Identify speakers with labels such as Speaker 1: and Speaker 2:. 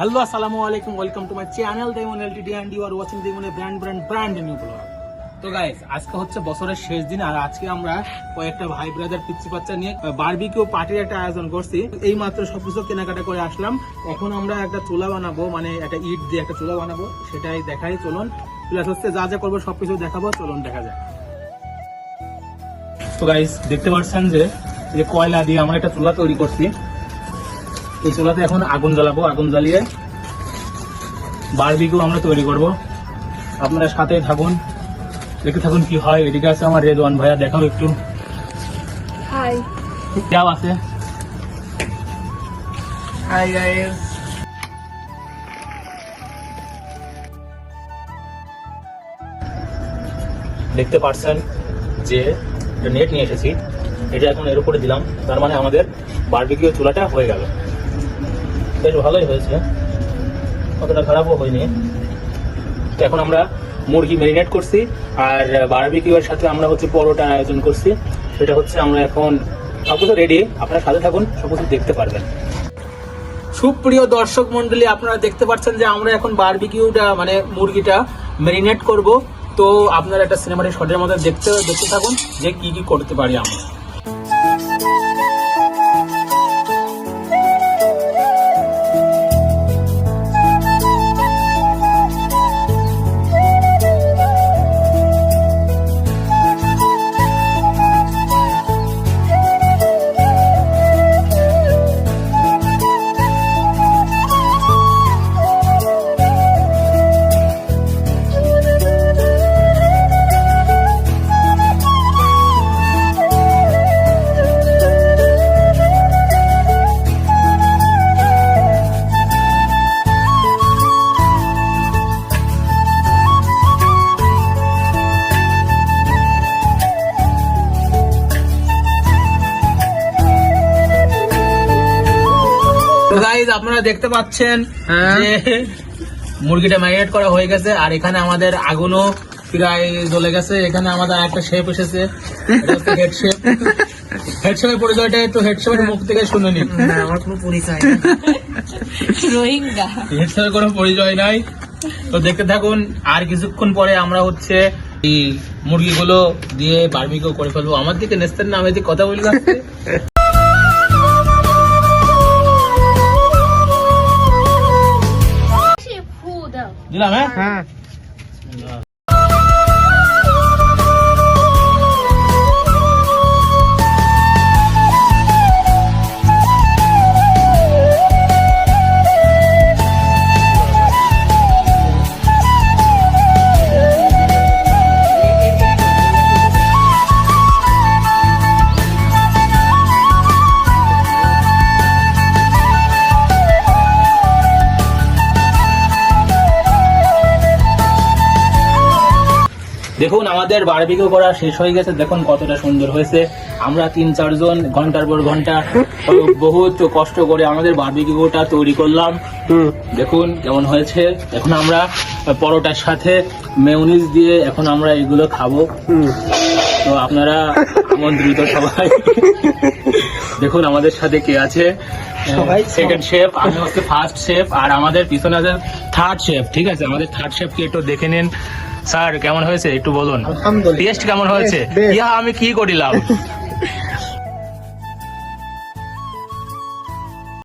Speaker 1: Hello আসসালামু আলাইকুম welcome to my channel Demon LTD and you are watching Demon a brand brand brand new blog তো guys আজকে হচ্ছে বছরের শেষ দিন আর আজকে আমরা কয়েকটা ভাই ব্রাদার পিচ্ছি বাচ্চা নিয়ে বারবিকিউ পার্টির একটা আয়োজন করছি। এই মাত্র সবকিছু কেনাকাটা করে আসলাম। এখন আমরা একটা চুলা বানাবো মানে একটা ইট দিয়ে একটা চুলা বানাবো। সেটাই দেখাই, চলুন। প্লাস হচ্ছে যা যা করব সবকিছু দেখাবো, চলুন দেখা যায় তো গাইস দেখতে পাচ্ছেন যে কয়লা দিয়ে আমরা একটা চুলা তৈরি করছি। এই চুলাতে এখন আগুন জ্বালাবো আগুন জ্বালিয়ে বারবিকিউ আমরা তৈরি করব। আপনারা সাথে থাকুন দেখে থাকুন কি হয়। এদিকে আছে আমার রেদওয়ান ভাইয়া দেখাও একটু।
Speaker 2: হাই
Speaker 1: যাও আছে। হাই গাইস দেখতে পারছেন যে নেট নিয়ে এসেছি। এটা এখন এর উপরে দিলাম। তার মানে আমাদের বারবিকিউ চুলাটা হয়ে গেল। বেশ ভালোই হয়েছে। অতটা খারাপও হয়নি। তো এখন আমরা মুরগি ম্যারিনেট করছি, আর বারবিকিউ এর সাথে আমরা হচ্ছে পরোটা আয়োজন করছি। সেটা হচ্ছে আমরা এখন সবকিছু রেডি আপনারা সাথে থাকুন সবকিছু দেখতে পারবেন। সুপ্রিয় দর্শক মন্ডলী আপনারা দেখতে পাচ্ছেন যে আমরা এখন বারবিকিউটা মানে মুরগিটা ম্যারিনেট করব। তো আপনারা একটা সিনেমাটিক শটের মধ্যে দেখতে দেখতে থাকুন যে কি কি করতে পারি আমরা। গাইজ আপনারা দেখতে পাচ্ছেন যে মুরগিটা ম্যারিনেট করা হয়ে গেছে আর এখানে আমাদের আগুনও প্রায় জ্বলে গেছে। এখানে আমাদের একটা শেপ এসেছে। হেড শেফ হেড শেফের পরিচয়টা একটু হেড মুখ থেকে শুনে নিন।
Speaker 2: আমার কোনো পরিচয় রোহিঙ্গা।
Speaker 1: হেড কোনো পরিচয় নাই। তো দেখতে থাকুন আর কিছুক্ষণ পরে আমরা হচ্ছে এই মুরগিগুলো দিয়ে বার্মিকেও করে ফেলব। আমার দিকে নেস্তের নামে যে কথা বলি
Speaker 2: দাও
Speaker 1: দিলাম হ্যাঁ
Speaker 2: হ্যাঁ
Speaker 1: দেখুন আমাদের বারবিকিউ করা শেষ হয়ে গেছে। দেখুন কতটা সুন্দর হয়েছে। আমরা তিন চারজন ঘণ্টার পর ঘণ্টা বহুত কষ্ট করে আমাদের বারবিকিউটা তৈরি করলাম। দেখুন কেমন হয়েছে। এখন আমরা পরোটার সাথে মেউনিজ দিয়ে এখন আমরা এগুলো খাব। তো আপনারা আমন্ত্রিত সবাই। দেখুন আমাদের সাথে কে আছে।
Speaker 2: সবাই
Speaker 1: সেকেন্ড শেফ আমি হচ্ছে ফার্স্ট শেফ আর আমাদের পিছনে আছে থার্ড শেফ ঠিক আছে? আমাদের থার্ড শেফকে একটু দেখে নিন। স্যার কেমন হয়েছে? একটু বলুন। টেস্ট কেমন হয়েছে. ইয়া আমি কি করিলাম?